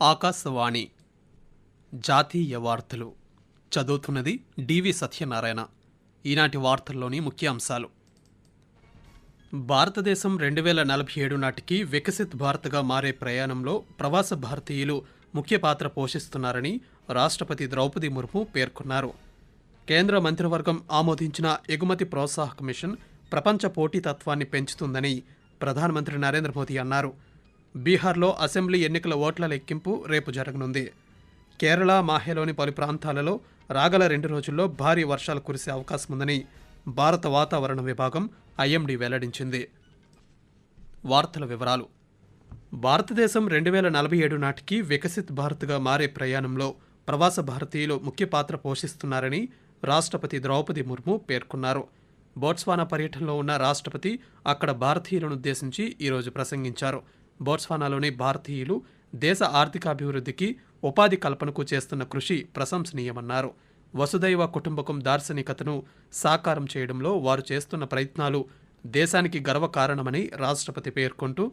ఆకాశవాణి జాతీయ వార్తలు. చదువుతున్నది డివి సత్యనారాయణ. ఈనాటి వార్తల్లోని ముఖ్య అంశాలు భారతదేశం రెండు వేల నలభై ఏడు నాటికి వికసిత్ భారత్గా మారే ప్రయాణంలో ప్రవాస భారతీయులు ముఖ్య పాత్ర పోషిస్తున్నారని రాష్ట్రపతి ద్రౌపది ముర్ము పేర్కొన్నారు. కేంద్ర మంత్రివర్గం ఆమోదించిన ఎగుమతి ప్రోత్సాహక మిషన్ ప్రపంచ పోటీతత్వాన్ని పెంచుతుందని ప్రధానమంత్రి నరేంద్ర మోదీ అన్నారు. బీహార్లో అసెంబ్లీ ఎన్నికల ఓట్ల లెక్కింపు రేపు జరగనుంది. కేరళ మాహేలోని పలు ప్రాంతాలలో రాగల రెండు రోజుల్లో భారీ వర్షాలు కురిసే అవకాశం ఉందని భారత వాతావరణ విభాగం ఐఎండి వెల్లడించింది. వార్తల వివరాలు. భారతదేశం రెండు వేల నలభై ఏడు నాటికి వికసిత్ భారత్గా మారే ప్రయాణంలో ప్రవాస భారతీయులు ముఖ్య పాత్ర పోషిస్తున్నారని రాష్ట్రపతి ద్రౌపది ముర్ము పేర్కొన్నారు. బోట్స్వానా పర్యటనలో ఉన్న రాష్ట్రపతి అక్కడ భారతీయులను ఉద్దేశించి ఈరోజు ప్రసంగించారు. బోట్స్వానాలోని భారతీయులు దేశ ఆర్థికాభివృద్ధికి ఉపాధి కల్పనకు చేస్తున్న కృషి ప్రశంసనీయమన్నారు. వసుదైవ కుటుంబకం దార్శనికతను సాకారం చేయడంలో వారు చేస్తున్న ప్రయత్నాలు దేశానికి గర్వకారణమని రాష్ట్రపతి పేర్కొంటూ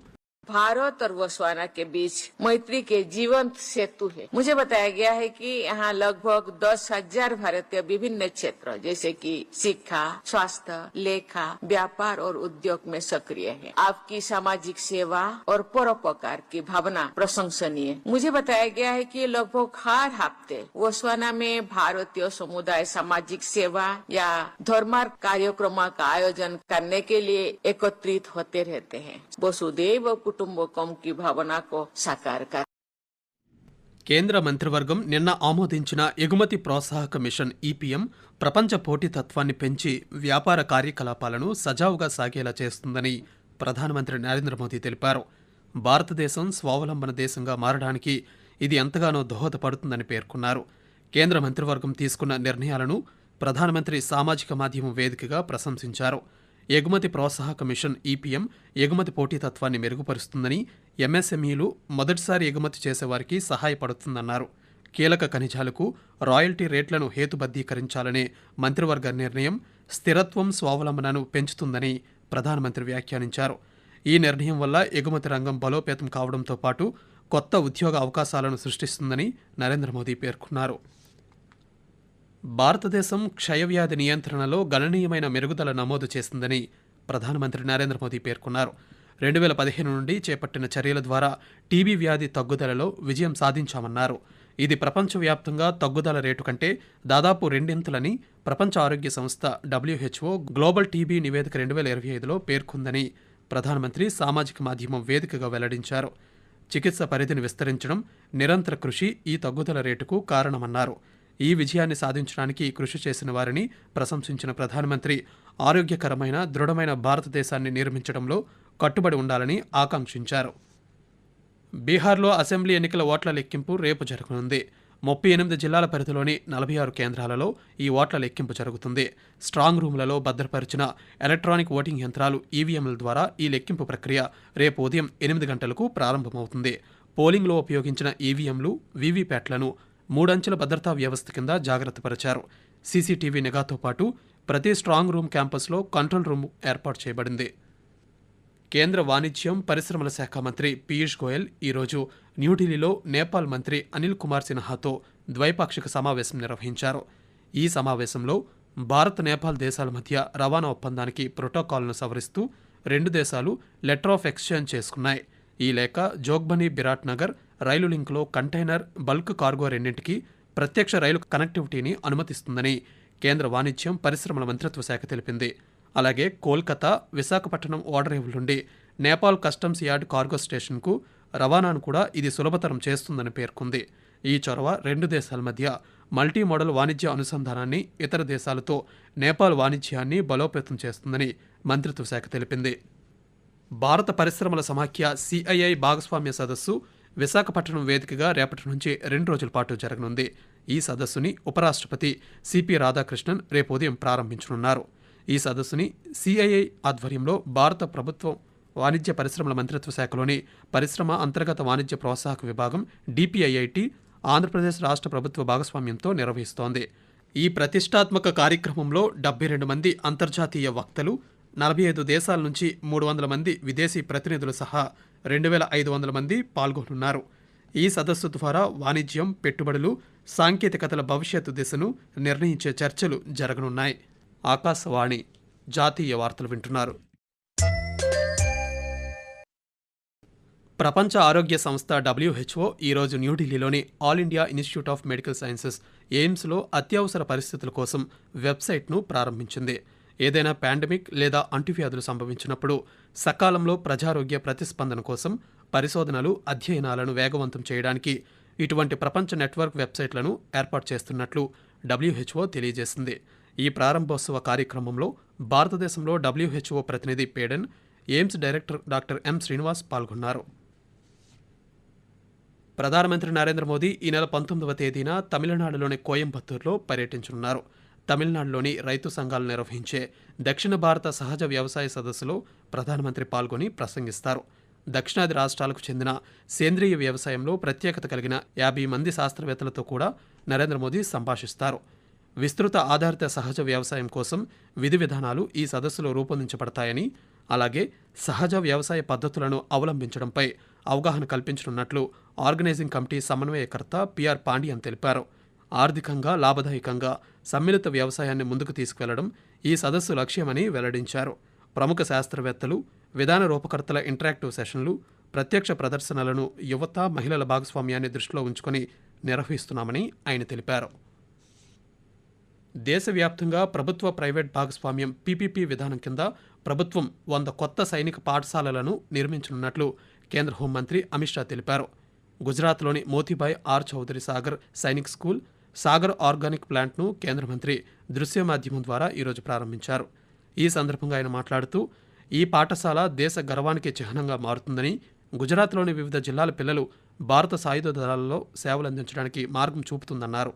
भारत और बोtsवाना के बीच मैत्री के जीवंत सेतु है। मुझे बताया गया है कि यहाँ लगभग दस हज़ार भारतीय विभिन्न क्षेत्र, जैसे कि शिक्षा, स्वास्थ्य, लेखा, व्यापार और उद्योग में सक्रिय है। आपकी सामाजिक सेवा और परोपकार की भावना प्रशंसनीय। मुझे बताया गया है कि लगभग हर हफ़्ते बोस्वाना में भारतीय समुदाय सामाजिक सेवा या धर्मार्थ कार्यक्रम का आयोजन करने के लिए एकत्रित होते रहते हैं। वसुदेव కుటుంబకం కి భావనకు సాకార కేంద్ర మంత్రివర్గం నిన్న ఆమోదించిన ఎగుమతి ప్రోత్సాహక మిషన్ ఈపీఎం ప్రపంచ పోటీతత్వాన్ని పెంచి వ్యాపార కార్యకలాపాలను సజావుగా సాగేలా చేస్తుందని ప్రధానమంత్రి నరేంద్ర మోదీ తెలిపారు. భారతదేశం స్వావలంబన దేశంగా మారడానికి ఇది ఎంతగానో దోహదపడుతుందని పేర్కొన్నారు. కేంద్ర మంత్రివర్గం తీసుకున్న నిర్ణయాలను ప్రధానమంత్రి సామాజిక మాధ్యమం వేదికగా ప్రశంసించారు. ఎగుమతి ప్రోత్సాహక మిషన్ ఈపీఎం ఎగుమతి పోటీతత్వాన్ని మెరుగుపరుస్తుందని ఎంఎస్ఎంఈలు మొదటిసారి ఎగుమతి చేసేవారికి సహాయపడుతుందన్నారు. కీలక ఖనిజాలకు రాయల్టీ రేట్లను హేతుబద్ధీకరించాలనే మంత్రివర్గ నిర్ణయం స్థిరత్వం స్వావలంబనను పెంచుతుందని ప్రధానమంత్రి వ్యాఖ్యానించారు. ఈ నిర్ణయం వల్ల ఎగుమతి రంగం బలోపేతం కావడంతో పాటు కొత్త ఉద్యోగ అవకాశాలను సృష్టిస్తుందని నరేంద్ర మోదీ పేర్కొన్నారు. భారతదేశం క్షయవ్యాధి నియంత్రణలో గణనీయమైన మెరుగుదల నమోదు చేసిందని ప్రధానమంత్రి నరేంద్ర మోదీ పేర్కొన్నారు. రెండు వేల పదిహేను నుండి చేపట్టిన చర్యల ద్వారా టీబీ వ్యాధి తగ్గుదలలో విజయం సాధించామన్నారు. ఇది ప్రపంచవ్యాప్తంగా తగ్గుదల రేటు కంటే దాదాపు రెండింతలని ప్రపంచ ఆరోగ్య సంస్థ డబ్ల్యూహెచ్ఓ గ్లోబల్ టీబీ నివేదిక రెండు వేల ఇరవై ఐదులో పేర్కొందని ప్రధానమంత్రి సామాజిక మాధ్యమం వేదికగా వెల్లడించారు. చికిత్స పరిధిని విస్తరించడం నిరంతర కృషి ఈ తగ్గుదల రేటుకు కారణమన్నారు. ఈ విజయాన్ని సాధించడానికి కృషి చేసిన వారిని ప్రశంసించిన ప్రధానమంత్రి ఆరోగ్యకరమైన దృఢమైన భారతదేశాన్ని నిర్మించడంలో కట్టుబడి ఉండాలని ఆకాంక్షించారు. బీహార్లో అసెంబ్లీ ఎన్నికల ఓట్ల లెక్కింపు రేపు జరగనుంది. ముప్పై ఎనిమిది జిల్లాల పరిధిలోని నలభై ఆరు కేంద్రాలలో ఈ ఓట్ల లెక్కింపు జరుగుతుంది. స్ట్రాంగ్ రూములలో భద్రపరిచిన ఎలక్ట్రానిక్ ఓటింగ్ యంత్రాలు ఈవీఎంల ద్వారా ఈ లెక్కింపు ప్రక్రియ రేపు ఉదయం ఎనిమిది గంటలకు ప్రారంభమవుతుంది. పోలింగ్లో ఉపయోగించిన ఈవీఎంలు వీవీప్యాట్లను మూడంచెల భద్రతా వ్యవస్థ కింద జాగ్రత్తపరిచారు సీసీటీవీ నిఘాతో పాటు ప్రతి స్ట్రాంగ్ రూమ్ క్యాంపస్లో కంట్రోల్ రూమ్ ఏర్పాటు చేయబడింది. కేంద్ర వాణిజ్యం పరిశ్రమల శాఖ మంత్రి పీయూష్ గోయల్ ఈరోజు న్యూఢిల్లీలో నేపాల్ మంత్రి అనిల్ కుమార్ సిన్హాతో ద్వైపాక్షిక సమావేశం నిర్వహించారు. ఈ సమావేశంలో భారత్ నేపాల్ దేశాల మధ్య రవాణా ఒప్పందానికి ప్రోటోకాల్ను సవరిస్తూ రెండు దేశాలు లెటర్ ఆఫ్ ఎక్స్చేంజ్ చేసుకున్నాయి. ఈ లేఖ జోగ్బనీ బిరాట్ నగర్ రైలు లింక్లో కంటైనర్ బల్క్ కార్గో రెండింటికి ప్రత్యక్ష రైలు కనెక్టివిటీని అనుమతిస్తుందని కేంద్ర వాణిజ్యం పరిశ్రమల మంత్రిత్వ శాఖ తెలిపింది. అలాగే కోల్కతా విశాఖపట్నం ఓడరేవుల నుండి నేపాల్ కస్టమ్స్ యార్డ్ కార్గో స్టేషన్కు రవాణాను కూడా ఇది సులభతరం చేస్తుందని పేర్కొంది. ఈ చొరవ రెండు దేశాల మధ్య మల్టీ మోడల్ వాణిజ్య అనుసంధానాన్ని ఇతర దేశాలతో నేపాల్ వాణిజ్యాన్ని బలోపేతం చేస్తుందని మంత్రిత్వ శాఖ తెలిపింది. భారత పరిశ్రమల సమాఖ్య సిఐఐ భాగస్వామ్య సదస్సు విశాఖపట్నం వేదికగా రేపటి నుంచి రెండు రోజుల పాటు జరగనుంది. ఈ సదస్సుని ఉపరాష్ట్రపతి సిపి రాధాకృష్ణన్ రేపు ఉదయం ప్రారంభించనున్నారు. ఈ సదస్సుని సిఐఐ ఆధ్వర్యంలో భారత ప్రభుత్వం వాణిజ్య పరిశ్రమల మంత్రిత్వ శాఖలోని పరిశ్రమ అంతర్గత వాణిజ్య ప్రోత్సాహక విభాగం డిపిఐఐటి ఆంధ్రప్రదేశ్ రాష్ట్ర ప్రభుత్వ భాగస్వామ్యంతో నిర్వహిస్తోంది. ఈ ప్రతిష్టాత్మక కార్యక్రమంలో డెబ్బై రెండు మంది అంతర్జాతీయ వక్తలు నలభై ఐదు దేశాల నుంచి మూడు వందల మంది విదేశీ ప్రతినిధులు సహా రెండు వేల ఐదు వందల మంది పాల్గొనున్నారు. ఈ సదస్సు ద్వారా వాణిజ్యం పెట్టుబడులు సాంకేతికతల భవిష్యత్తు దిశను నిర్ణయించే చర్చలు జరగనున్నాయి. ఆకాశవాణి జాతీయ వార్తలు వింటున్నారు. ప్రపంచ ఆరోగ్య సంస్థ డబ్ల్యూహెచ్ఓ ఈరోజు న్యూఢిల్లీలోని All India Institute of Medical Sciences ఎయిమ్స్లో అత్యవసర పరిస్థితుల కోసం వెబ్సైట్ను ప్రారంభించింది. ఏదైనా పాండమిక్ లేదా అంటువ్యాధులు సంభవించినప్పుడు సకాలంలో ప్రజారోగ్య ప్రతిస్పందన కోసం పరిశోధనలు అధ్యయనాలను వేగవంతం చేయడానికి ఇటువంటి ప్రపంచ నెట్వర్క్ వెబ్సైట్లను ఏర్పాటు చేస్తున్నట్లు డబ్ల్యూహెచ్ఓ తెలియజేసింది. ఈ ప్రారంభోత్సవ కార్యక్రమంలో భారతదేశంలో డబ్ల్యూహెచ్ఓ ప్రతినిధి Paden AIIMS director doctor M Srinivas పాల్గొన్నారు. ప్రధానమంత్రి నరేంద్ర మోదీ ఈ నెల పంతొమ్మిదవ తేదీన తమిళనాడులోని కోయంబత్తూరులో పర్యటించనున్నారు. తమిళనాడులోని రైతు సంఘాలు నిర్వహించే దక్షిణ భారత సహజ వ్యవసాయ సదస్సులో ప్రధానమంత్రి పాల్గొని ప్రసంగిస్తారు. దక్షిణాది రాష్ట్రాలకు చెందిన సేంద్రియ వ్యవసాయంలో ప్రత్యేకత కలిగిన యాభై మంది శాస్త్రవేత్తలతో కూడా నరేంద్ర మోదీ సంభాషిస్తారు. విస్తృత ఆధారిత సహజ వ్యవసాయం కోసం విధి విధానాలు ఈ సదస్సులో రూపొందించబడతాయని అలాగే సహజ వ్యవసాయ పద్ధతులను అవలంబించడంపై అవగాహన కల్పించనున్నట్లు ఆర్గనైజింగ్ కమిటీ సమన్వయకర్త పిఆర్ పాండియన్ తెలిపారు. ఆర్థికంగా లాభదాయకంగా సమ్మిళిత వ్యవసాయాన్ని ముందుకు తీసుకువెళ్ళడం ఈ సదస్సు లక్ష్యమని వెల్లడించారు. ప్రముఖ శాస్త్రవేత్తలు విధాన రూపకర్తల ఇంటరాక్టివ్ సెషన్లు ప్రత్యక్ష ప్రదర్శనలను యువత మహిళల భాగస్వామ్యాన్ని దృష్టిలో ఉంచుకొని నిర్వహిస్తున్నామని ఆయన తెలిపారు. దేశవ్యాప్తంగా ప్రభుత్వ ప్రైవేట్ భాగస్వామ్యం పీపీపీ విధానం కింద ప్రభుత్వం వంద కొత్త సైనిక పాఠశాలలను నిర్మించనున్నట్లు కేంద్ర హోంమంత్రి అమిత్ షా తెలిపారు. గుజరాత్లోని Motibhai R Chaudhary Sagar Sainik school Sagar organic ప్లాంట్ను కేంద్ర మంత్రి దృశ్య మాధ్యమం ద్వారా ఈరోజు ప్రారంభించారు. ఈ సందర్భంగా ఆయన మాట్లాడుతూ ఈ పాఠశాల దేశ గర్వానికి చిహ్నంగా మారుతుందని గుజరాత్లోని వివిధ జిల్లాల పిల్లలు భారత సాయుధ దళాలలో సేవలందించడానికి మార్గం చూపుతుందన్నారు.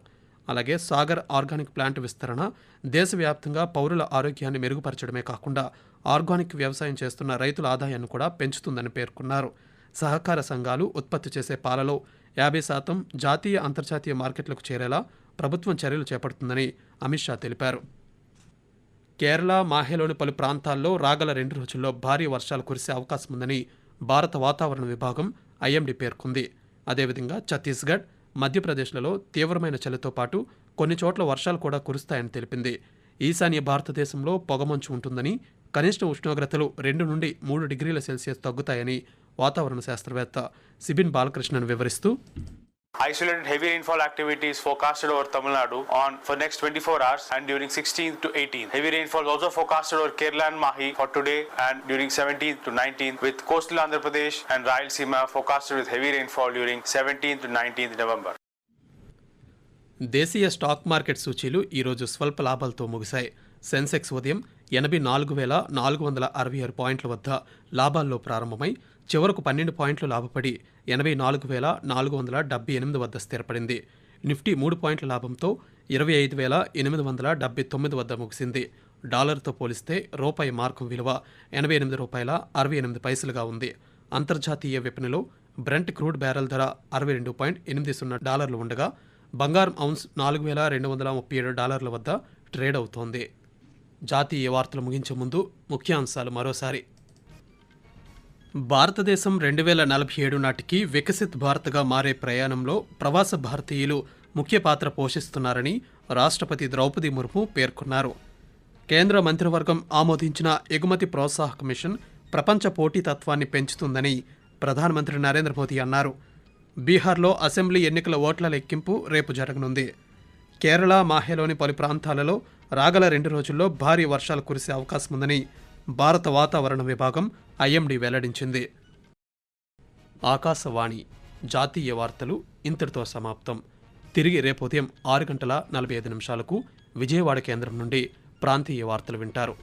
అలాగే సాగర్ ఆర్గానిక్ ప్లాంట్ విస్తరణ దేశవ్యాప్తంగా పౌరుల ఆరోగ్యాన్ని మెరుగుపరచడమే కాకుండా ఆర్గానిక్ వ్యవసాయం చేస్తున్న రైతుల ఆదాయాన్ని కూడా పెంచుతుందని పేర్కొన్నారు. సహకార సంఘాలు ఉత్పత్తి చేసే పాలలో యాభై శాతం జాతీయ అంతర్జాతీయ మార్కెట్లకు చేరేలా ప్రభుత్వం చర్యలు చేపడుతుందని అమిత్ షా తెలిపారు. కేరళ మాహేలోని పలు ప్రాంతాల్లో రాగల రెండు రోజుల్లో భారీ వర్షాలు కురిసే అవకాశం ఉందని భారత వాతావరణ విభాగం ఐఎండీ పేర్కొంది. అదేవిధంగా ఛత్తీస్గఢ్ మధ్యప్రదేశ్లలో తీవ్రమైన చలితో పాటు కొన్ని చోట్ల వర్షాలు కూడా కురుస్తాయని తెలిపింది. ఈశాన్య భారతదేశంలో పొగమంచు ఉంటుందని కనిష్ట ఉష్ణోగ్రతలు రెండు నుండి మూడు డిగ్రీల సెల్సియస్ తగ్గుతాయని వాతావరణ శాస్త్రవేత్త సిబిన్ బాలకృష్ణన్ వివరిస్తూ isolated heavy rainfall activities forecasted over Tamil Nadu on for next twenty four hours and during sixteenth to eighteen heavy rainfall also forecasted over Kerala and Mahe for today and during seventeen to nineteen with coastal Andhra Pradesh and Rayalaseema forecasted with heavy rainfall during seventeen to nineteenth November దేశీయ stock market సూచీలు ఈరోజు స్వల్ప లాభాలతో ముగిశాయి. సెన్సెక్స్ ఉదయం ఎనభై నాలుగు వేల నాలుగు వందల అరవై ఆరు పాయింట్ల వద్ద లాభాల్లో ప్రారంభమై చివరకు పన్నెండు పాయింట్లు లాభపడి ఎనభై నాలుగు వేల నాలుగు వందల డెబ్బై ఎనిమిది వద్ద స్థిరపడింది. నిఫ్టీ మూడు పాయింట్ల లాభంతో ఇరవై ఐదు వేల ఎనిమిది వందల డెబ్బై తొమ్మిది వద్ద ముగిసింది. డాలర్తో పోలిస్తే రూపాయి మార్కం విలువ ఎనభై ఎనిమిది రూపాయల అరవై ఎనిమిది పైసలుగా ఉంది. అంతర్జాతీయ విపణిలో బ్రెంట్ క్రూడ్ బ్యారెల్ ధర అరవై రెండు పాయింట్ ఎనిమిది సున్నా డాలర్లు ఉండగా బంగారం ఔన్స్ నాలుగు వేల రెండు వందల ముప్పై ఏడు డాలర్ల వద్ద ట్రేడ్ అవుతోంది. జాతీయ వార్తలు ముగించే ముందు ముఖ్యాంశాలు మరోసారి. భారతదేశం రెండు వేల నలభై ఏడు నాటికి వికసిత్ భారత్గా మారే ప్రయాణంలో ప్రవాస భారతీయులు ముఖ్య పాత్ర పోషిస్తున్నారని రాష్ట్రపతి ద్రౌపది ముర్ము పేర్కొన్నారు. కేంద్ర మంత్రివర్గం ఆమోదించిన ఎగుమతి ప్రోత్సాహక మిషన్ ప్రపంచ పోటీతత్వాన్ని పెంచుతుందని ప్రధానమంత్రి నరేంద్ర మోదీ అన్నారు. బీహార్లో అసెంబ్లీ ఎన్నికల ఓట్ల లెక్కింపు రేపు జరగనుంది. కేరళ మాహేలోని పలు ప్రాంతాలలో రాగల రెండు రోజుల్లో భారీ వర్షాలు కురిసే అవకాశం ఉందని భారత వాతావరణ విభాగం ఐఎండి వెల్లడించింది. ఆకాశవాణి జాతీయ వార్తలు ఇంతటితో సమాప్తం. తిరిగి రేపు ఉదయం ఆరు గంటల నలభై ఐదు నిమిషాలకు విజయవాడ కేంద్రం నుండి ప్రాంతీయ వార్తలు వింటారు.